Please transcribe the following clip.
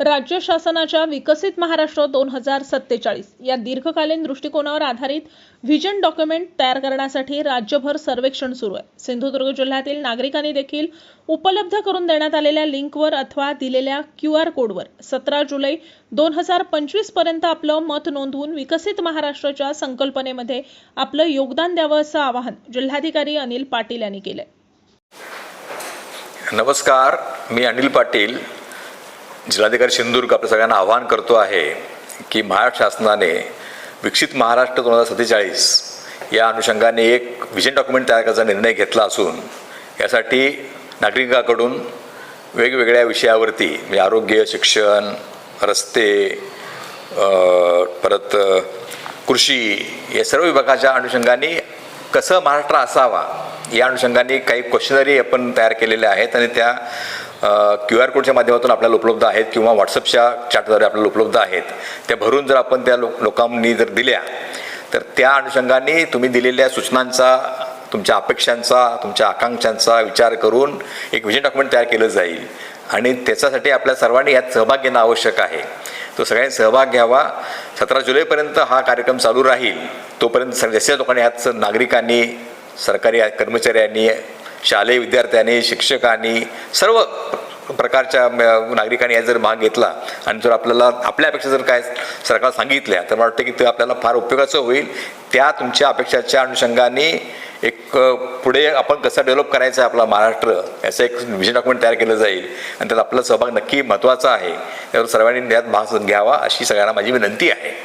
राज्य शासनाच्या विकसित महाराष्ट्र दोन हजार सत्तेचाळीस या दीर्घकालीन दृष्टिकोनावर आधारित व्हिजन डॉक्युमेंट तयार करण्यासाठी राज्यभर सर्वेक्षण सुरू आहे. सिंधुदुर्ग जिल्ह्यातील नागरिकांनी देखील उपलब्ध करून देण्यात आलेल्या लिंकवर अथवा दिलेल्या क्यू आर कोडवर सतरा जुलै दोन हजार पंचवीसपर्यंत आपलं मत नोंदवून विकसित महाराष्ट्राच्या संकल्पनेमध्ये आपलं योगदान द्यावं असं आवाहन जिल्हाधिकारी अनिल पाटील यांनी केलंय. नमस्कार मी अनिल पाटील. जिल्हाधिकारी सिंधुदुर्ग आपल्या सगळ्यांना आवाहन करतो आहे की महाराष्ट्र शासनाने विकसित महाराष्ट्र दोन हजार सत्तेचाळीस या अनुषंगाने एक विजन डॉक्युमेंट तयार करायचा निर्णय घेतला असून यासाठी नागरिकांकडून वेगवेगळ्या विषयावरती म्हणजे आरोग्य शिक्षण रस्ते परत कृषी या सर्व विभागाच्या अनुषंगाने कसं महाराष्ट्र असावा या अनुषंगाने काही क्वेश्चनरी आपण तयार केलेले आहेत आणि त्या क्यू आर कोडच्या माध्यमातून आपल्याला उपलब्ध आहेत किंवा व्हॉट्सअपच्या चॅटद्वारे आपल्याला उपलब्ध आहेत त्या भरून जर आपण त्या लो लोकांनी जर दिल्या तर त्या अनुषंगाने तुम्ही दिलेल्या सूचनांचा तुमच्या अपेक्षांचा तुमच्या आकांक्षांचा विचार करून एक विजन डॉक्युमेंट तयार केलं जाईल. आणि त्याच्यासाठी आपल्या सर्वांनी यात सहभाग घेणं आवश्यक आहे. तो सगळ्यांनी सहभाग घ्यावा. सतरा जुलैपर्यंत हा कार्यक्रम चालू राहील तोपर्यंत सग- जास्त लोकांनी यात नागरिकांनी सरकारी कर्मचाऱ्यांनी शालेय विद्यार्थ्यांनी शिक्षकांनी सर्व प्रकारच्या नागरिकांनी यात जर भाग घेतला आणि जर आपल्याला आपल्या अपेक्षा जर काय सरकार सांगितल्या तर मला वाटतं की ते आपल्याला फार उपयोगाचं होईल. त्या तुमच्या अपेक्षाच्या अनुषंगाने एक पुढे आपण कसं डेव्हलप करायचं आहे आपला महाराष्ट्र याचं एक विजन डॉक्युमेंट तयार केलं जाईल. आणि त्यात आपला सहभाग नक्की महत्त्वाचा आहे. त्यावर सर्वांनी यात भाग घ्यावा अशी सगळ्यांना माझी विनंती आहे.